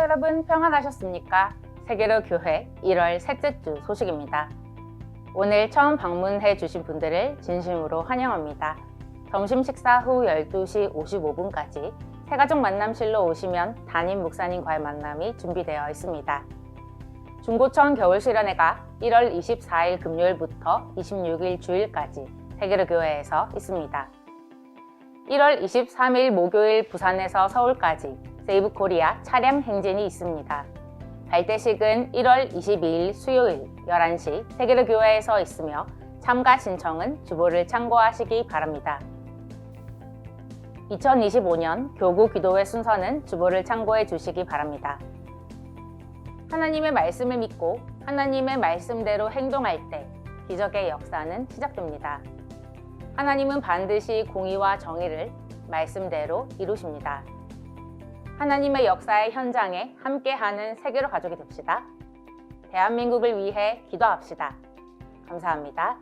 여러분 평안하셨습니까? 세계로 교회 1월 셋째 주 소식입니다. 오늘 처음 방문해 주신 분들을 진심으로 환영합니다. 점심 식사 후 12시 55분까지 새가족 만남실로 오시면 담임 목사님과의 만남이 준비되어 있습니다. 중고천 겨울 실현회가 1월 24일 금요일부터 26일 주일까지 세계로 교회에서 있습니다. 1월 23일 목요일 부산에서 서울까지 세이브 코리아 차량 행진이 있습니다. 발대식은 1월 22일 수요일 11시 세계로 교회에서 있으며 참가 신청은 주보를 참고하시기 바랍니다. 2025년 교구 기도회 순서는 주보를 참고해 주시기 바랍니다. 하나님의 말씀을 믿고 하나님의 말씀대로 행동할 때 기적의 역사는 시작됩니다. 하나님은 반드시 공의와 정의를 말씀대로 이루십니다. 하나님의 역사의 현장에 함께하는 세계로 가족이 됩시다. 대한민국을 위해 기도합시다. 감사합니다.